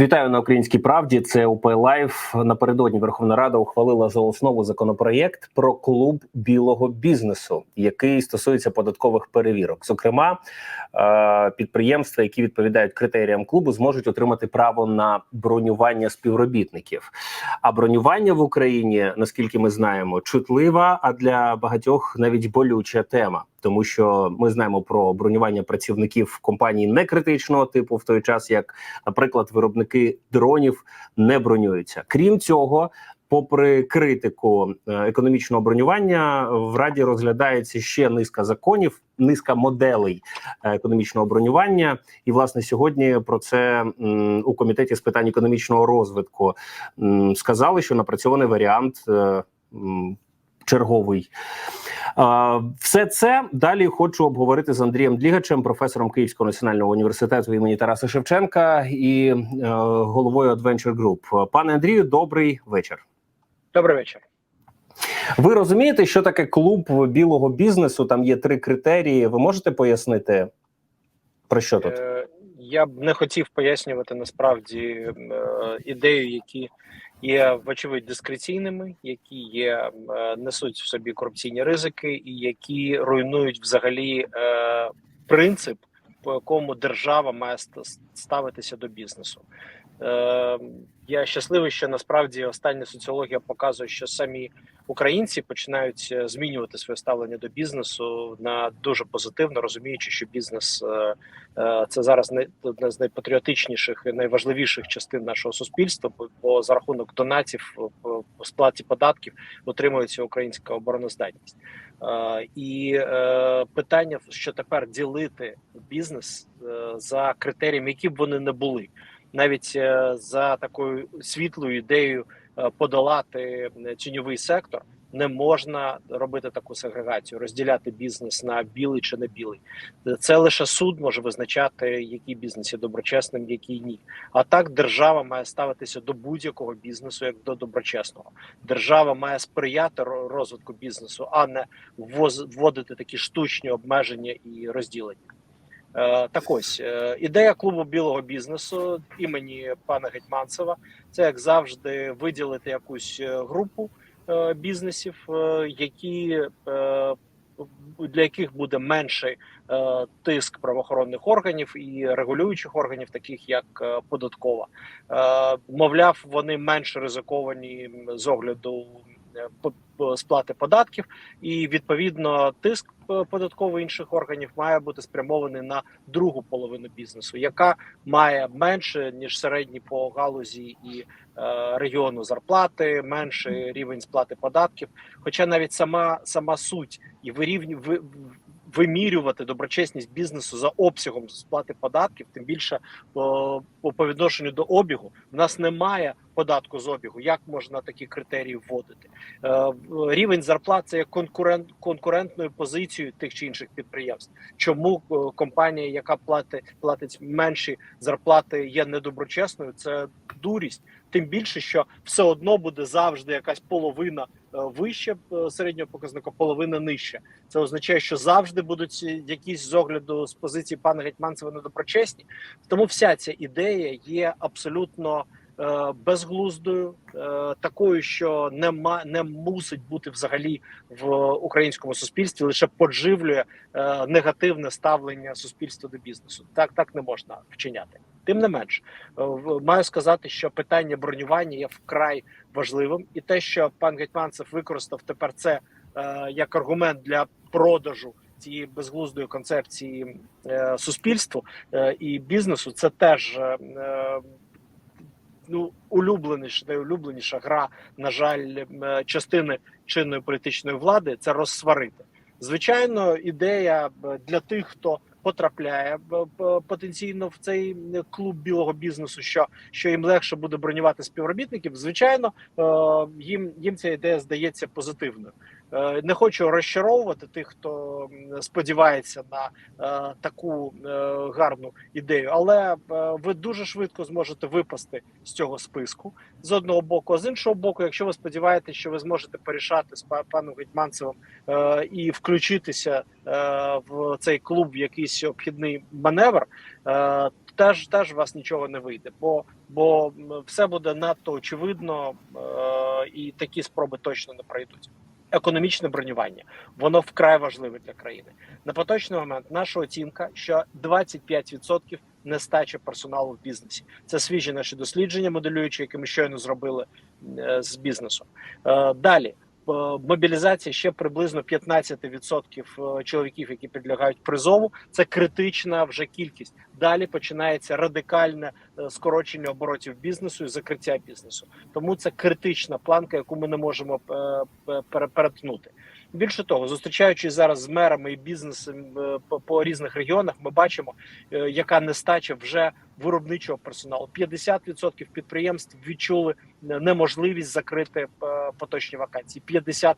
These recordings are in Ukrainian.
Вітаю на українській правді. Це УП Лайф. Напередодні Верховна Рада ухвалила за основу законопроєкт про клуб білого бізнесу, який стосується податкових перевірок. Зокрема, е, підприємства, які відповідають критеріям клубу, зможуть отримати право на бронювання співробітників. А бронювання в Україні, наскільки ми знаємо, чутлива, а для багатьох навіть болюча тема. Тому що ми знаємо про бронювання працівників компаній некритичного типу, в той час як, наприклад, виробники дронів не бронюються. Крім цього, попри критику е, економічного бронювання, в раді розглядається ще низка законів, низка моделей е, економічного бронювання. І власне сьогодні про це у комітеті з питань економічного розвитку сказали, що напрацьований варіант. Черговий все це далі хочу обговорити з Андрієм Длігачем, професором Київського національного університету імені Тараса Шевченка і е, головою Adventure Group. Пане Андрію, добрий вечір. Добрий вечір. Ви розумієте, що таке клуб білого бізнесу? Там є три критерії. Ви можете пояснити про що тут? Е, Я б не хотів пояснювати насправді е, ідею, які є вочевидь дискреційними, які є е, несуть в собі корупційні ризики, і які руйнують взагалі е, принцип, по якому держава має ст- ставитися до бізнесу. Е, Я щасливий, що насправді остання соціологія показує, що самі українці починають е, змінювати своє ставлення до бізнесу на дуже позитивно, розуміючи, що бізнес е, е, це зараз не одна з найпатріотичніших і найважливіших частин нашого суспільства, бо, за рахунок донатів в сплаті податків утримується українська обороноздатність. І питання, що тепер ділити бізнес за критеріями, які б вони не були, навіть е, за такою світлою ідеєю е, подолати тіньовий сектор. Не можна робити таку сегрегацію, розділяти бізнес на білий чи не білий. Це лише суд може визначати, який бізнес є доброчесним, який ні. А так держава має ставитися до будь-якого бізнесу як до доброчесного. Держава має сприяти ро- розвитку бізнесу, а не вводити такі штучні обмеження і розділення. Е, так ось е, ідея клубу білого бізнесу імені пана Гетьманцева це як завжди виділити якусь е, групу бізнесів, які для яких буде менший тиск правоохоронних органів і регулюючих органів, таких як податкова. Мовляв, вони менш ризиковані з огляду сплати податків, і відповідно тиск податкових податковий інших органів має бути спрямований на другу половину бізнесу, яка має менше ніж середні по галузі і е, регіону зарплати, менший рівень сплати податків. Хоча навіть сама сама суть і вирівню ви, вимірювати доброчесність бізнесу за обсягом сплати податків, тим більше по, по, відношенню до обігу, в нас немає податку з обігу. Як можна такі критерії вводити? Е, рівень зарплат це є конкурент конкурентною позицією тих чи інших підприємств. Чому е, компанія, яка платить платить менші зарплати, є недоброчесною? Це дурість. Тим більше, що все одно буде завжди якась половина вище е, середнього показника, половина нижче. Це означає, що завжди будуть е, якісь з огляду з позиції пана Гетьманцева недоброчесні. Тому вся ця ідея є абсолютно е, безглуздою, е, такою, що нема не мусить бути взагалі в українському суспільстві, лише подживлює е, негативне ставлення суспільства до бізнесу. Так так не можна вчиняти. Тим не менш, е, маю сказати, що питання бронювання є вкрай важливим, і те, що пан Гетьманцев використав тепер це е, як аргумент для продажу цієї безглуздої концепції е, суспільству е, і бізнесу, це теж е, е, ну улюбленіша, найулюбленіша гра, на жаль, е, частини чинної політичної влади це розсварити. Звичайно, ідея е, для тих, хто потрапляє потенційно в цей е, клуб білого бізнесу, що, що їм легше буде бронювати співробітників. Звичайно, їм, їм ця ідея здається позитивною. Е, Не хочу розчаровувати тих, хто сподівається на е, таку е, гарну ідею, але ви дуже швидко зможете випасти з цього списку з одного боку. А з іншого боку, якщо ви сподіваєтеся, що ви зможете порішати з па- паном Гетьманцевим і включитися в цей клуб в якийсь обхідний маневр, теж теж вас нічого не вийде. Бо бо все буде надто очевидно, і такі спроби точно не пройдуть. Економічне бронювання воно вкрай важливе для країни. На поточний момент наша оцінка, що 25% нестача персоналу в бізнесі. Це свіжі наші дослідження, моделюючи, які ми щойно зробили е, з бізнесом. Е, Далі е, мобілізація ще приблизно 15% чоловіків, які підлягають призову. Це критична вже кількість. Далі починається радикальне е, скорочення оборотів бізнесу і закриття бізнесу. Тому це критична планка, яку ми не можемо е, перетнути. Більше того, зустрічаючись зараз з мерами і бізнесом е, по, по різних регіонах, ми бачимо, е, яка нестача вже виробничого персоналу. 50% підприємств відчули е, неможливість закрити поточні вакансії. 50%.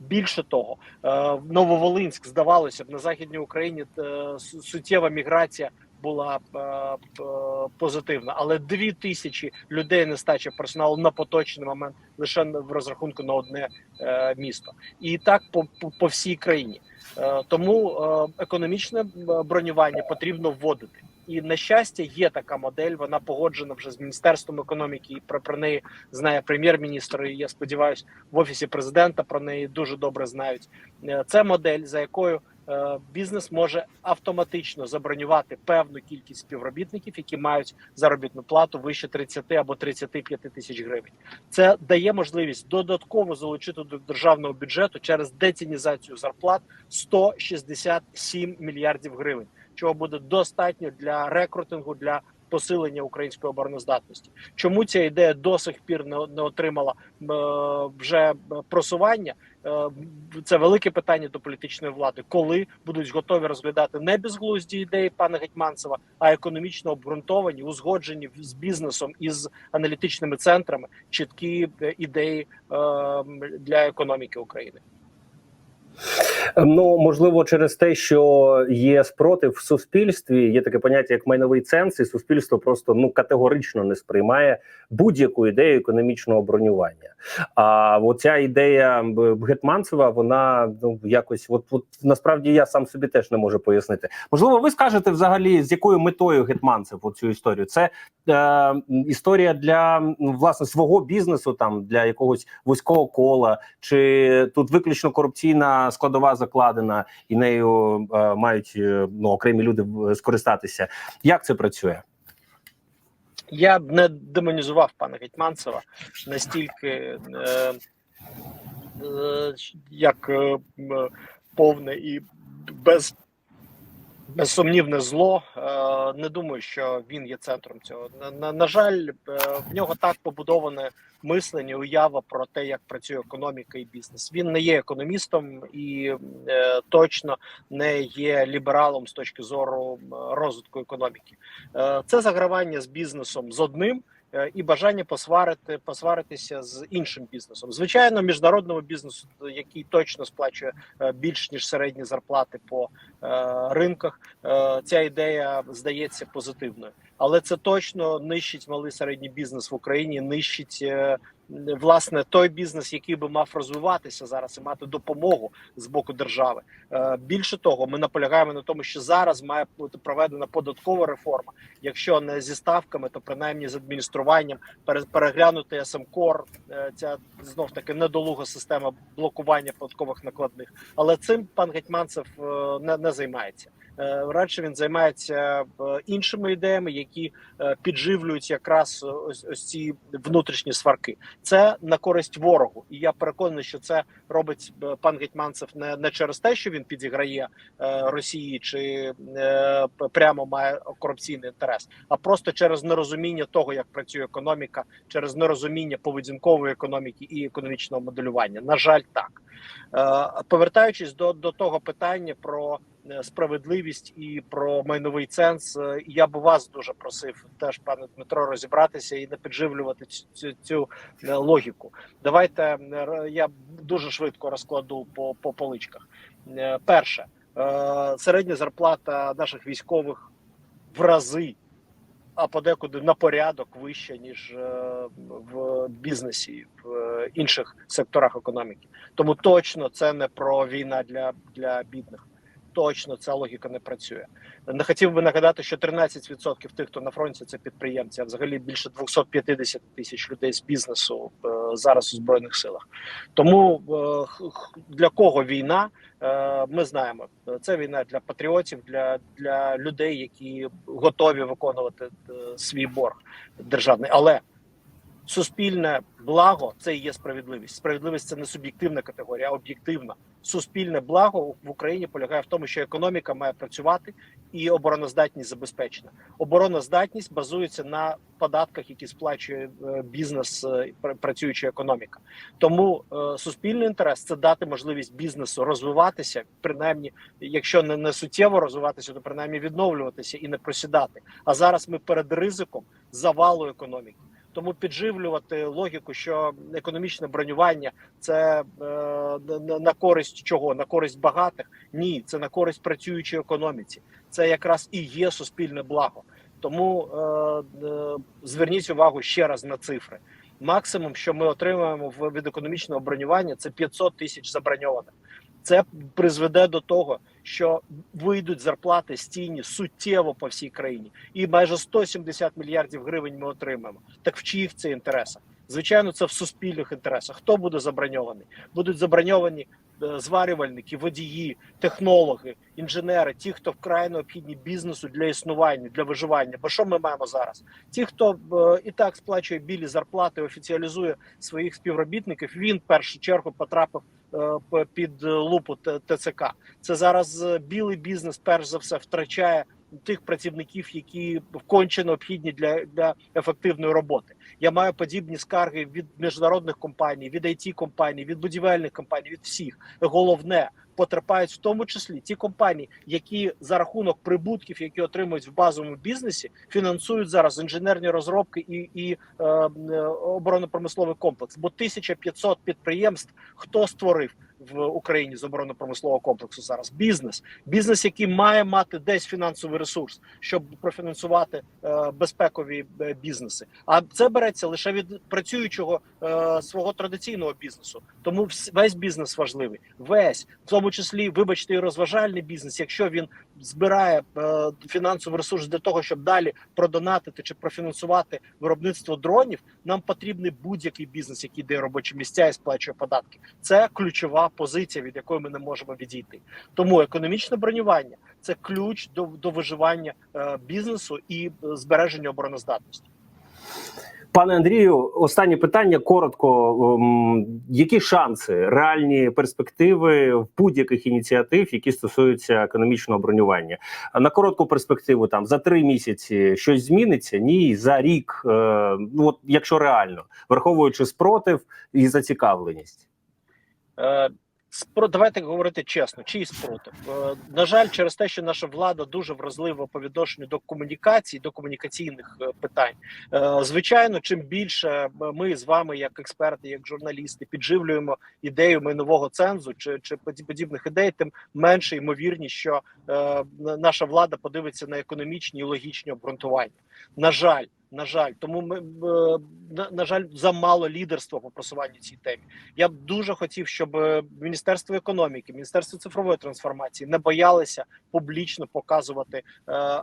Більше того, Нововолинськ здавалося б на західній Україні суттєва міграція. Була е, е, позитивна, але дві тисячі людей нестача персоналу на поточний момент лише в розрахунку на одне е, місто, і так по, по, по всій країні. Тому економічне бронювання потрібно вводити. І на щастя, є така модель. Вона погоджена вже з міністерством економіки. І про, про неї знає прем'єр-міністр. І я сподіваюся, в офісі президента про неї дуже добре знають. Це модель, за якою бізнес може автоматично забронювати певну кількість співробітників, які мають заробітну плату вище 30 або 35 тисяч гривень. Це дає можливість додатково залучити до державного бюджету через децінізацію зарплат 167 мільярдів гривень, чого буде достатньо для рекрутингу для посилення української обороноздатності. Чому ця ідея до сих пір не, не отримала е, вже просування? Е, це велике питання до політичної влади, коли будуть готові розглядати не безглузді ідеї пана Гетьманцева, а економічно обґрунтовані, узгоджені з бізнесом і з аналітичними центрами чіткі е, ідеї е, для економіки України. Ну можливо, через те, що є спротив в суспільстві, є таке поняття як майновий ценз, і суспільство просто ну категорично не сприймає будь-яку ідею економічного бронювання. А оця ідея Гетманцева, вона ну якось, от, от насправді я сам собі теж не можу пояснити. Можливо, ви скажете взагалі, з якою метою Гетманцев оцю історію? Це е, історія для власне свого бізнесу, там для якогось вузького кола, чи тут виключно корупційна складова закладена, і нею е, мають е, ну окремі люди скористатися. Як це працює? Я б не демонізував пана Гетьманцева настільки, е, е, як е, повне і без, безсумнівне зло. Е, не думаю, що він є центром цього. На, на, жаль, е, в нього так побудоване мислення, уява про те, як працює економіка і бізнес. Він не є економістом і е, точно не є лібералом з точки зору розвитку економіки. Це загравання з бізнесом з одним і бажання посварити, посваритися з іншим бізнесом. Звичайно, міжнародному бізнесу, який точно сплачує е, більш ніж середні зарплати по е, ринках, е, ця ідея здається позитивною. Але це точно нищить малий середній бізнес в Україні, нищить е, власне той бізнес, який би мав розвиватися зараз і мати допомогу з боку держави. Е, Більше того, ми наполягаємо на тому, що зараз має бути проведена податкова реформа. Якщо не зі ставками, то принаймні з адмініструванням пере- переглянути СМКОР, е, ця знов таки недолуга система блокування податкових накладних. Але цим пан Гетьманцев не, не займається. Е, Радше він займається е, іншими ідеями, які е, підживлюють якраз ось ось ці внутрішні сварки. Це на користь ворогу, і я переконаний, що це робить пан Гетьманцев не, не через те, що він підіграє Росії чи прямо має корупційний інтерес, а просто через нерозуміння того, як працює економіка, через нерозуміння поведінкової економіки і економічного моделювання. На жаль, так. Повертаючись до, до того питання про справедливість і про майновий ценз, е, я б вас дуже просив теж, пане Дмитро, розібратися і не підживлювати цю, цю, е, логіку. Давайте е, я дуже швидко розкладу по, по поличках. Е, Перше, е, середня зарплата наших військових в рази. А подекуди на порядок вища ніж е, в бізнесі, в е, інших секторах економіки. Тому точно це не про війна для, для бідних. Точно ця логіка не працює. Не хотів би нагадати, що 13% тих, хто на фронті, це підприємці, а взагалі більше 250 тисяч людей з бізнесу е, зараз у збройних силах. Тому е, для кого війна? Е, Ми знаємо, це війна для патріотів, для, для людей, які готові виконувати свій борг державний. Але суспільне благо це і є справедливість. Справедливість це не суб'єктивна категорія, а об'єктивна. Суспільне благо в Україні полягає в тому, що економіка має працювати і обороноздатність забезпечена. Обороноздатність базується на податках, які сплачує е, бізнес, е, працююча економіка. Тому е, суспільний інтерес це дати можливість бізнесу розвиватися, принаймні, якщо не, не суттєво розвиватися, то принаймні відновлюватися і не просідати. А зараз ми перед ризиком завалу економіки. Тому підживлювати логіку, що економічне бронювання це е, на, користь чого? На користь багатих? Ні, це на користь працюючій економіці. Це якраз і є суспільне благо. Тому е, е, зверніть увагу ще раз на цифри. Максимум, що ми отримуємо в- від економічного бронювання, це 500 тисяч заброньованих. Це призведе до того, що вийдуть зарплати стійні суттєво по всій країні, і майже 170 мільярдів гривень ми отримаємо. Так в чиїх це інтересах? Звичайно, це в суспільних інтересах. Хто буде заброньований? Будуть заброньовані е, зварювальники, водії, технологи, інженери, ті, хто вкрай необхідні бізнесу для існування, для виживання. Бо що ми маємо зараз? Ті, хто е, і так сплачує білі зарплати, офіціалізує своїх співробітників, він в першу чергу потрапив під лупу ТЦК. Це зараз е, білий бізнес, перш за все, втрачає тих працівників, які конче необхідні для, для ефективної роботи. Я маю подібні скарги від міжнародних компаній, від it компаній, від будівельних компаній, від всіх. Головне потерпають в тому числі ті компанії, які за рахунок прибутків, які отримують в базовому бізнесі, фінансують зараз інженерні розробки і, і е, е, оборонно-промисловий комплекс. Бо 1500 підприємств хто створив в Україні з оборонно-промислового комплексу зараз? Бізнес, бізнес, який має мати десь фінансовий ресурс, щоб профінансувати е, безпекові е, бізнеси. А це береться лише від працюючого е, свого традиційного бізнесу. Тому весь бізнес важливий. Весь в тому числі, вибачте, і розважальний бізнес, якщо він збирає е, фінансовий ресурс для того, щоб далі продонатити чи профінансувати виробництво дронів, нам потрібний будь-який бізнес, який дає робочі місця і сплачує податки. Це ключова позиція, від якої ми не можемо відійти. Тому економічне бронювання це ключ до, до виживання е, бізнесу і е, збереження обороноздатності. Пане Андрію, останнє питання коротко. Ем, Які шанси, реальні перспективи в будь-яких ініціатив, які стосуються економічного бронювання? На коротку перспективу там за три місяці щось зміниться? Ні, за рік. е, Ну от якщо реально, враховуючи спротив і зацікавленість. Е, давайте говорити чесно, чий спротив. Е, на жаль, через те, що наша влада дуже вразлива по відношенню до комунікацій, до комунікаційних е, питань. Звичайно, чим більше ми з вами, як експерти, як журналісти, підживлюємо ідею майнового цензу чи, чи поді- подібних ідей, тим менше ймовірність, що наша влада подивиться на економічні і логічні обґрунтування. На жаль. На жаль, тому ми е, на, на жаль замало лідерства по просуванню цій темі. Я б дуже хотів, щоб е, Міністерство економіки, Міністерство цифрової трансформації не боялися публічно показувати е,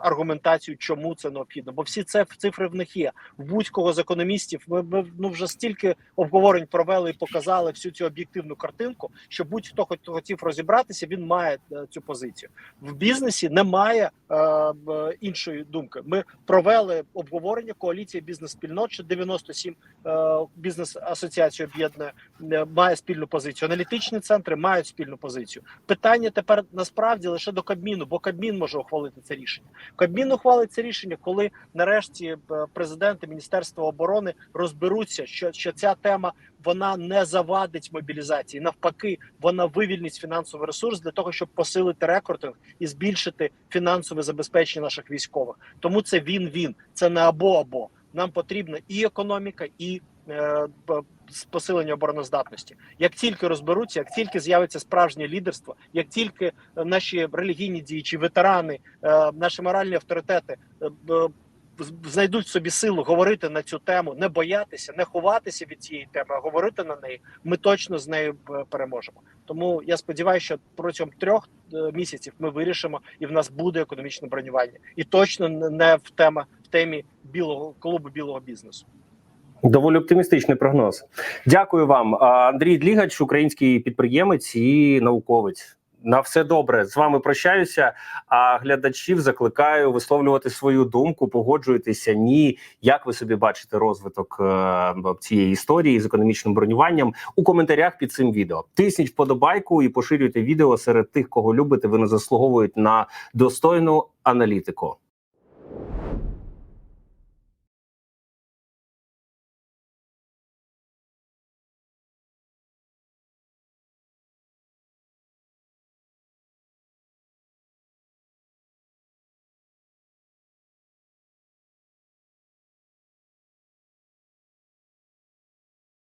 аргументацію, чому це необхідно. Бо всі це цифри в них є. Будь-кого з економістів ми, ми ну вже стільки обговорень провели і показали всю цю об'єктивну картинку, що будь-хто хто хотів розібратися, він має е, цю позицію. В бізнесі немає е, іншої думки. Ми провели обговорення коаліції бізнес-спільнот, що 97 е, бізнес асоціацій об'єднує е, має спільну позицію. Аналітичні центри мають спільну позицію. Питання тепер насправді лише до Кабміну, бо Кабмін може ухвалити це рішення. Кабмін ухвалить це рішення, коли нарешті президенти президент і Міністерство оборони розберуться, що, що ця тема вона не завадить мобілізації. Навпаки, вона вивільнить фінансовий ресурс для того, щоб посилити рекординг і збільшити фінансове забезпечення наших військових. Тому це він-він, це не або-або. Нам потрібна і економіка, і е, посилення обороноздатності. Як тільки розберуться, як тільки з'явиться справжнє лідерство, як тільки е, наші релігійні діячі, ветерани, е, наші моральні авторитети е, знайдуть в собі силу говорити на цю тему, не боятися, не ховатися від цієї теми, а говорити на неї, ми точно з нею е, переможемо. Тому я сподіваюся, що протягом трьох е, місяців ми вирішимо, і в нас буде економічне бронювання, і точно не- не в тема в темі білого клубу білого бізнесу. Доволі оптимістичний прогноз. Дякую вам, Андрій Длігач, український підприємець і науковець. На все добре. З вами прощаюся. А глядачів закликаю висловлювати свою думку. Погоджуєтеся, ні. Як ви собі бачите розвиток е, цієї історії з економічним бронюванням у коментарях під цим відео? Тисніть вподобайку і поширюйте відео серед тих, кого любите. Вони заслуговують на достойну аналітику.